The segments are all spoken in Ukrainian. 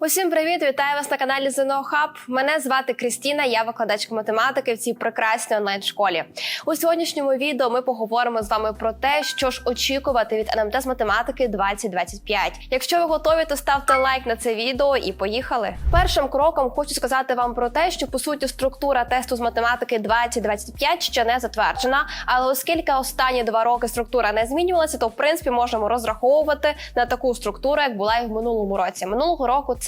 Усім привіт! Вітаю вас на каналі ЗНО Хаб. Мене звати Крістіна, я викладачка математики в цій прекрасній онлайн-школі. У сьогоднішньому відео ми поговоримо з вами про те, що ж очікувати від НМТ з математики 2025. Якщо ви готові, то ставте лайк на це відео і поїхали. Першим кроком хочу сказати вам про те, що по суті структура тесту з математики 2025 ще не затверджена. Але оскільки останні два роки структура не змінювалася, то в принципі можемо розраховувати на таку структуру, як була і в минулому році. Минулого року це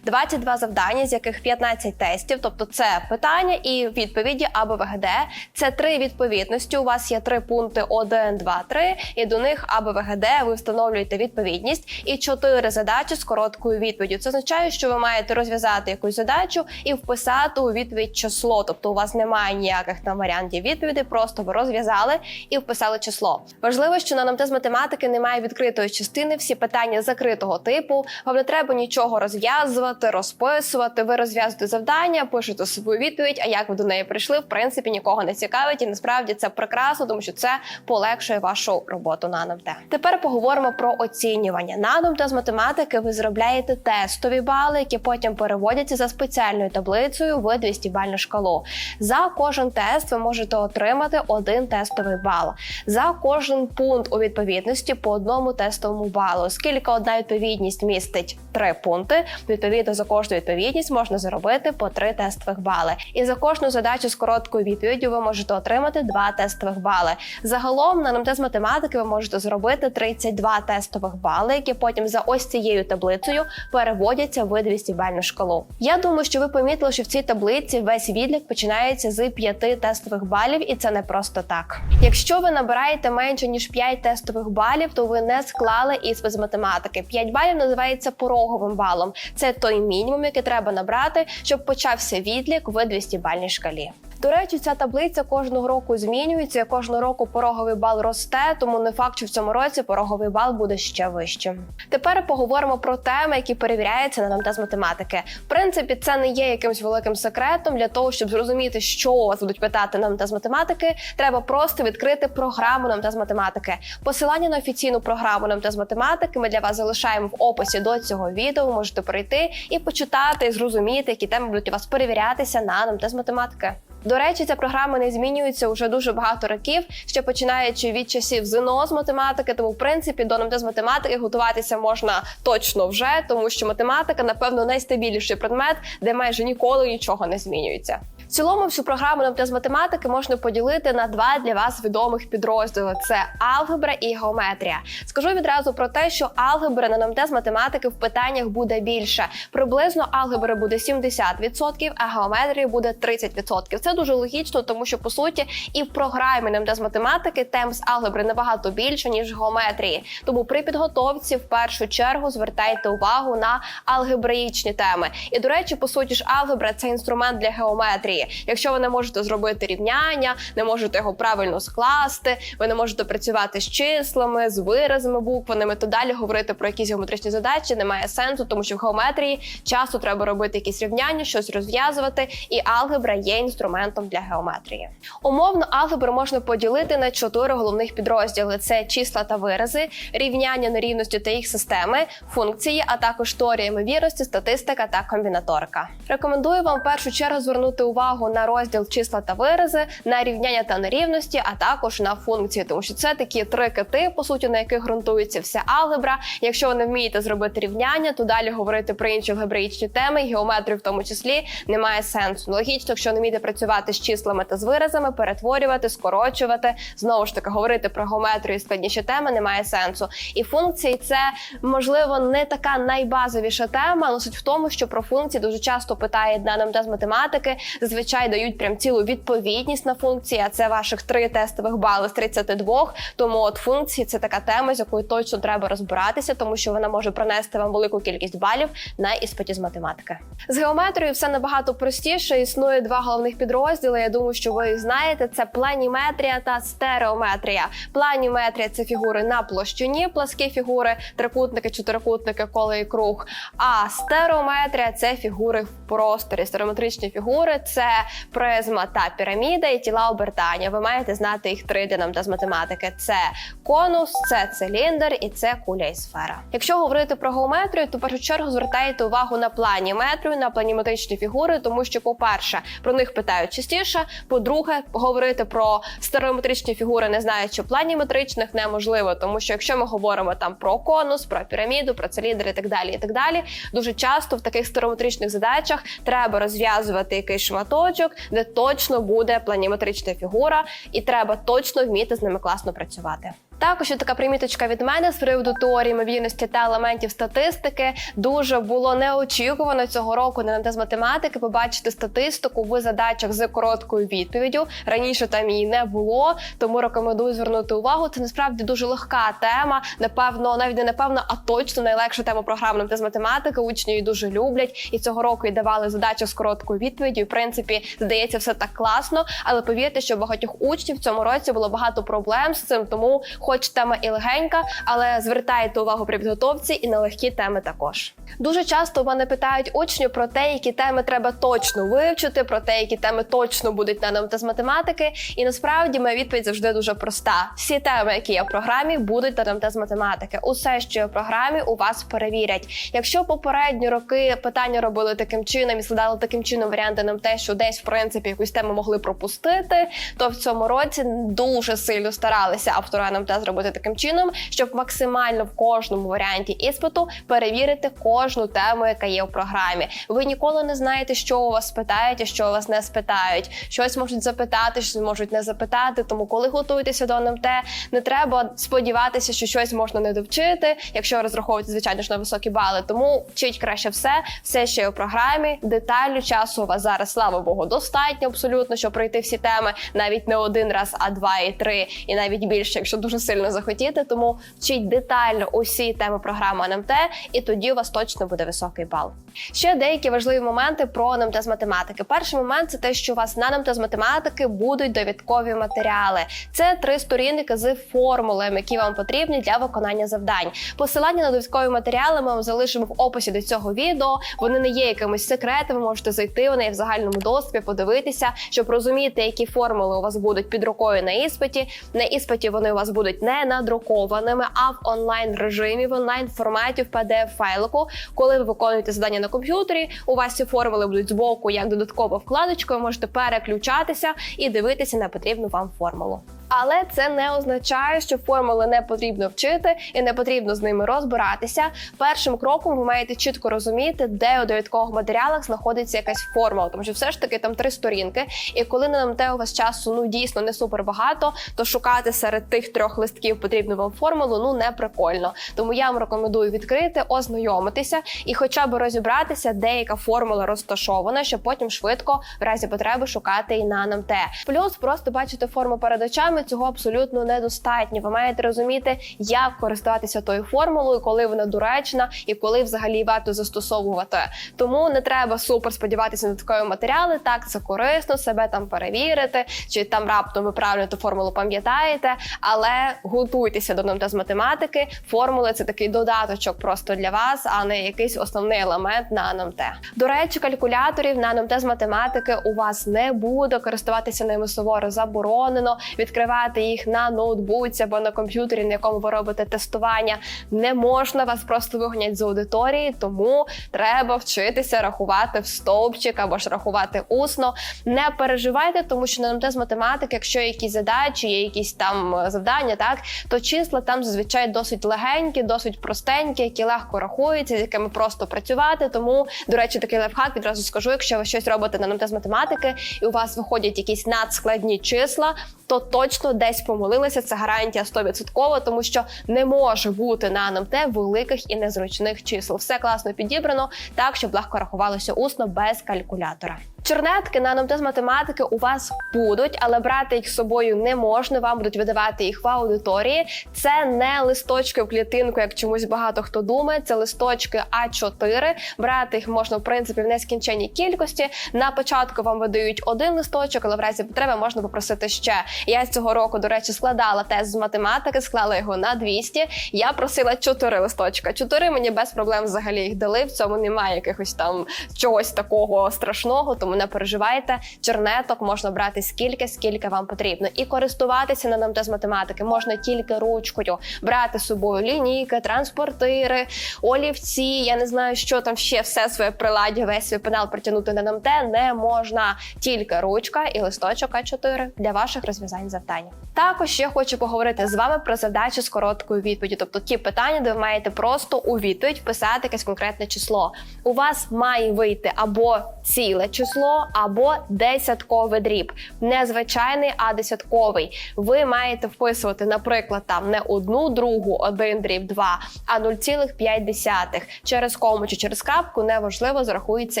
22 завдання, з яких 15 тестів, тобто це питання і відповіді або ВГД. Це три відповідності. У вас є три пункти: 1, 2, 3, і до них або ВГД ви встановлюєте відповідність і чотири задачі з короткою відповіддю. Це означає, що ви маєте розв'язати якусь задачу і вписати у відповідь число. Тобто у вас немає ніяких там варіантів відповіді, просто ви розв'язали і вписали число. Важливо, що на НМТ з математики немає відкритої частини. Всі питання закритого типу. Вам не треба нічого розв'язувати, розписувати. Ви розв'язуєте завдання, пишете свою відповідь. А як ви до неї прийшли, в принципі, нікого не цікавить, і насправді це прекрасно, тому що це полегшує вашу роботу на НМТ. Тепер поговоримо про оцінювання. На НМТ з математики ви заробляєте тестові бали, які потім переводяться за спеціальною таблицею в 200 бальну шкалу. За кожен тест ви можете отримати один тестовий бал. За кожен пункт у відповідності по одному тестовому балу. Оскільки одна відповідність містить три пункти, відповідно за кожну відповідність можна заробити по три тестових бали. І за кожну задачу з короткою відповіддю ви можете отримати два тестових бали. Загалом на НМТ з математики ви можете зробити 32 тестових бали, які потім за ось цією таблицею переводяться в 200 бальну шкалу. Я думаю, що ви помітили, що в цій таблиці весь відлік починається з 5 тестових балів, і це не просто так. Якщо ви набираєте менше ніж 5 тестових балів, то ви не склали іспит з математики. 5 балів називається пороговим балом. Це той мінімум, який треба набрати, щоб почався відлік в 200 бальній шкалі. До речі, ця таблиця кожного року змінюється. Кожного року пороговий бал росте, тому не факт, що в цьому році пороговий бал буде ще вищим. Тепер поговоримо про теми, які перевіряються на НМТ з математики. В принципі, це не є якимось великим секретом. Для того, щоб зрозуміти, що вас будуть питати на з математики, треба просто відкрити програму НМТ з математики. Посилання на офіційну програму НМТ з математики ми для вас залишаємо в описі до цього відео. Можете пройти і почитати, і зрозуміти, які теми будуть у вас перевірятися на НМТ з математики. До речі, ця програма не змінюється вже дуже багато років, ще починаючи від часів ЗНО з математики. Тому, в принципі, до НМД з математики готуватися можна точно вже, тому що математика, напевно, найстабільніший предмет, де майже ніколи нічого не змінюється. В цілому всю програму НМТ з математики можна поділити на два для вас відомих підрозділи: це алгебра і геометрія. Скажу відразу про те, що алгебра на НМТ з математики в питаннях буде більше. Приблизно алгебра буде 70%, а геометрії буде 30%. Це дуже логічно, тому що по суті і в програмі НМТ з математики тем з алгебри набагато більше ніж геометрії. Тому при підготовці в першу чергу звертайте увагу на алгебраїчні теми. І до речі, по суті ж алгебра це інструмент для геометрії. Якщо ви не можете зробити рівняння, не можете його правильно скласти, ви не можете працювати з числами, з виразами, буквами, то далі говорити про якісь геометричні задачі немає сенсу, тому що в геометрії часто треба робити якісь рівняння, щось розв'язувати, і алгебра є інструментом для геометрії. Умовно, алгебру можна поділити на чотири головних підрозділи: це числа та вирази, рівняння нерівності та їх системи, функції, а також теорія ймовірності, статистика та комбінаторика. Рекомендую вам в першу чергу звернути увагу на розділ числа та вирази, на рівняння та нерівності, а також на функції, тому що це такі три кити, по суті, на яких ґрунтується вся алгебра. Якщо ви не вмієте зробити рівняння, то далі говорити про інші алгебраїчні теми, геометрію в тому числі, немає сенсу. Логічно, якщо не вмієте працювати з числами та з виразами, перетворювати, скорочувати, знову ж таки говорити про геометрію і складніші теми немає сенсу. І функції це можливо не така найбазовіша тема, але суть в тому, що про функції дуже часто питають на НМТ з математики. Зазвичай дають прям цілу відповідність на функції. А це ваших три тестових бали з 32. Тому от функції це така тема, з якою точно треба розбиратися, тому що вона може принести вам велику кількість балів на іспиті з математики. З геометрією все набагато простіше. Існує два головних підрозділи. Я думаю, що ви їх знаєте: це планіметрія та стереометрія. Планіметрія це фігури на площині, пласкі фігури, трикутники, чотирикутники, коло і круг. А стереометрія це фігури в просторі. Стереометричні фігури це призма та піраміда і тіла обертання. Ви маєте знати їх три для нам та з математики: це конус, це циліндр і це куля і сфера. Якщо говорити про геометрію, то в першу чергу звертайте увагу на планіметрію, на планіметричні фігури, тому що, по-перше, про них питають частіше. По-друге, говорити про стереометричні фігури, не знаючи планіметричних, неможливо, тому що якщо ми говоримо там про конус, про піраміду, про циліндр і так далі, і так далі, дуже часто в таких стереометричних задачах треба розв'язувати якийсь шматочок, де точно буде планіметрична фігура, і треба точно вміти з ними класно працювати. Також така приміточка від мене з приводу теорії ймовірності та елементів статистики. Дуже було неочікувано цього року на з математики побачити статистику в задачах з короткою відповіддю. Раніше там її не було, тому рекомендую звернути увагу. Це насправді дуже легка тема. Напевно, навіть не напевно, а точно найлегша тема програм НМТ з математики. Учні її дуже люблять. І цього року і давали задачу з короткою відповіддю. В принципі, здається, все так класно. Але повірте, що багатьох учнів в цьому році було багато проблем з цим, тому хоч тема і легенька, але звертайте увагу при підготовці і на легкі теми також. Дуже часто мене питають учнів про те, які теми треба точно вивчити, про те, які теми точно будуть на НМТ з математики. І насправді моя відповідь завжди дуже проста: всі теми, які є в програмі, будуть на НМТ з математики. Усе, що є в програмі, у вас перевірять. Якщо попередні роки питання робили таким чином і складали таким чином варіанти НМТ, що десь в принципі якусь тему могли пропустити, то в цьому році дуже сильно старалися автори НМТ зробити таким чином, щоб максимально в кожному варіанті іспиту перевірити кожну тему, яка є в програмі. Ви ніколи не знаєте, що у вас спитають, а що у вас не спитають. Щось можуть запитати, щось можуть не запитати. Тому, коли готуєтеся до НМТ, не треба сподіватися, що щось можна не довчити, якщо розраховуєте, звичайно ж на високі бали. Тому вчіть краще все, все, що є в програмі. Детально часу у вас зараз, слава Богу, достатньо абсолютно, щоб пройти всі теми навіть не один раз, а два і три, і навіть більше, якщо дуже сильно захотіти. Тому вчіть детально усі теми програми НМТ, і тоді у вас точно буде високий бал. Ще деякі важливі моменти про НМТ з математики. Перший момент це те, що у вас на НМТ з математики будуть довідкові матеріали. Це три сторінки з формулами, які вам потрібні для виконання завдань. Посилання на довідкові матеріали ми вам залишимо в описі до цього відео. Вони не є якимось секретом. Ви можете зайти вони є в загальному доступі, подивитися, щоб розуміти, які формули у вас будуть під рукою на іспиті. На іспиті вони у вас будуть не надрукованими, а в онлайн режимі, в онлайн форматі, в pdf файлику. Коли ви виконуєте завдання на комп'ютері, у вас ці формули будуть збоку як додаткова вкладочка. Ви можете переключатися і дивитися на потрібну вам формулу. Але це не означає, що формули не потрібно вчити і не потрібно з ними розбиратися. Першим кроком ви маєте чітко розуміти, де у довідкових матеріалах знаходиться якась формула, тому що все ж таки там три сторінки. І коли на НМТ у вас часу ну дійсно не супер багато, то шукати серед тих трьох листків потрібну вам формулу ну не прикольно. Тому я вам рекомендую відкрити, ознайомитися і, хоча б розібратися, де яка формула розташована, щоб потім швидко в разі потреби шукати і на НМТ. Плюс просто бачити форму перед очами цього абсолютно недостатньо. Ви маєте розуміти, як користуватися тою формулою, коли вона доречна і коли взагалі варто застосовувати. Тому не треба супер сподіватися на такі матеріали. Так це корисно, себе там перевірити, чи там раптом ви правильно ту формулу пам'ятаєте, але готуйтеся до НМТ з математики. Формули це такий додаточок просто для вас, а не якийсь основний елемент на НМТ. До речі, калькуляторів на НМТ з математики у вас не буде. Користуватися ними суворо заборонено. Відкривати їх на ноутбуці або на комп'ютері, на якому ви робите тестування. Не можна вас просто виганять з аудиторії, тому треба вчитися рахувати в стовпчик або ж рахувати усно. Не переживайте, тому що на НМТ з математики, якщо є якісь задачі, є якісь там завдання, так то числа там зазвичай досить легенькі, досить простенькі, які легко рахуються, з якими просто працювати. Тому, до речі, такий лайфхак відразу скажу, якщо ви щось робите на НМТ з математики, і у вас виходять якісь надскладні числа, то точно десь помилилися. Це гарантія 100%, тому що не може бути на НМТ великих і незручних чисел. Все класно підібрано, так щоб легко рахувалося усно без калькулятора. Чернетки на НМТ з математики у вас будуть, але брати їх з собою не можна. Вам будуть видавати їх в аудиторії. Це не листочки в клітинку, як чомусь багато хто думає. Це листочки А4. Брати їх можна в принципі в нескінченній кількості. На початку вам видають один листочок, але в разі потреби можна попросити ще. Я цього року, до речі, складала тест з математики, склала його на 200. Я просила 4 листочка. 4 мені без проблем взагалі їх дали. В цьому немає якихось там чогось такого страшного, тому не переживайте. Чернеток можна брати скільки, скільки вам потрібно, і користуватися на НМТ з математики можна тільки ручкою, брати з собою лінійки, транспортири, олівці. Я не знаю, що там ще все своє приладдя, весь свій пенал притягнути на НМТ не можна. Тільки ручка і листочок А4 для ваших розв'язань завдання. Також ще хочу поговорити з вами про задачі з короткою відповіддю, тобто ті питання, де ви маєте просто у відповідь писати якесь конкретне число. У вас має вийти або ціле число, або десятковий дріб, не звичайний, а десятковий. Ви маєте вписувати, наприклад, там не одну другу, один дріб, два, а 0,5. Через кому чи через крапку неважливо, зарахується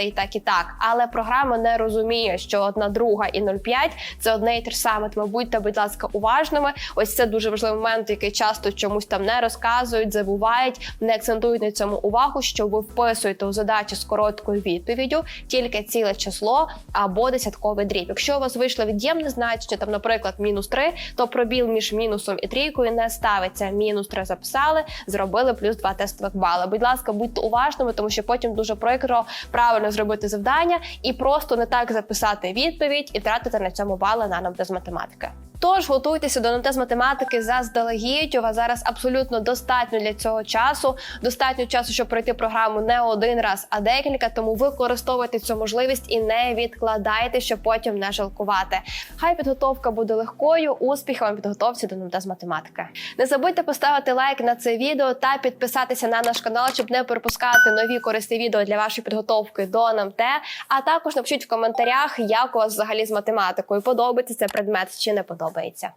і так, і так. Але програма не розуміє, що одна друга і 0,5 – це одне і те ж саме. Тому будьте, будь ласка, уважними. Ось це дуже важливий момент, який часто чомусь там не розказують, забувають, не акцентують на цьому увагу, що ви вписуєте у задачі з короткою відповіддю тільки ціле число або десятковий дріб. Якщо у вас вийшло від'ємне значення, там, наприклад, мінус 3, то пробіл між мінусом і трійкою не ставиться. Мінус 3 записали, зробили плюс 2 тестових бали. Будь ласка, будьте уважними, тому що потім дуже прикро правильно зробити завдання і просто не так записати відповідь і тратити на цьому бали на нам з математики. Тож готуйтеся до НМТ математики заздалегідь. У вас зараз абсолютно достатньо для цього часу. Достатньо часу, щоб пройти програму не один раз, а декілька. Тому використовуйте цю можливість і не відкладайте, щоб потім не жалкувати. Хай підготовка буде легкою. Успіхів вам підготовці до НМТ математики. Не забудьте поставити лайк на це відео та підписатися на наш канал, щоб не пропускати нові корисні відео для вашої підготовки до НМТ. А також напишіть в коментарях, як у вас взагалі з математикою подобається цей предмет чи не подобається.